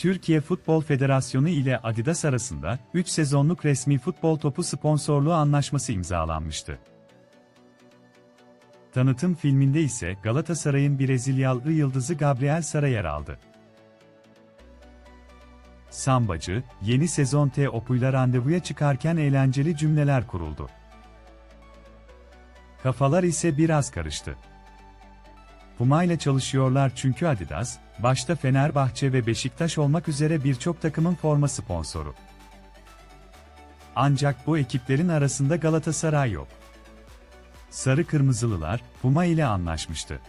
Türkiye Futbol Federasyonu ile Adidas arasında 3 sezonluk resmi futbol topu sponsorluğu anlaşması imzalanmıştı. Tanıtım filminde ise Galatasaray'ın Brezilyalı yıldızı Gabriel Sara yer aldı. Sambacı, yeni sezon T-Opuyla randevuya çıkarken eğlenceli cümleler kuruldu. Kafalar ise biraz karıştı. Puma ile çalışıyorlar çünkü Adidas, başta Fenerbahçe ve Beşiktaş olmak üzere birçok takımın forma sponsoru. Ancak bu ekiplerin arasında Galatasaray yok. Sarı Kırmızılılar, Puma ile anlaşmıştı.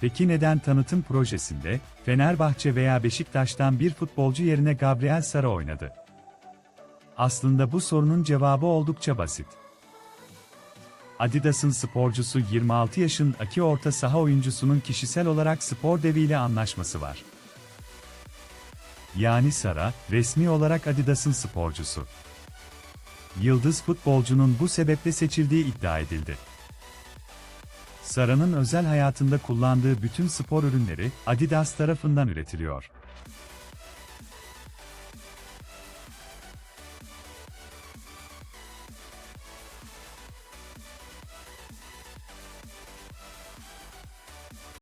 Peki neden tanıtım projesinde, Fenerbahçe veya Beşiktaş'tan bir futbolcu yerine Gabriel Sara oynadı? Aslında bu sorunun cevabı oldukça basit. Adidas'ın sporcusu 26 yaşındaki orta saha oyuncusunun kişisel olarak spor deviyle anlaşması var. Yani Sara, resmi olarak Adidas'ın sporcusu. Yıldız futbolcunun bu sebeple seçildiği iddia edildi. Sara'nın özel hayatında kullandığı bütün spor ürünleri Adidas tarafından üretiliyor.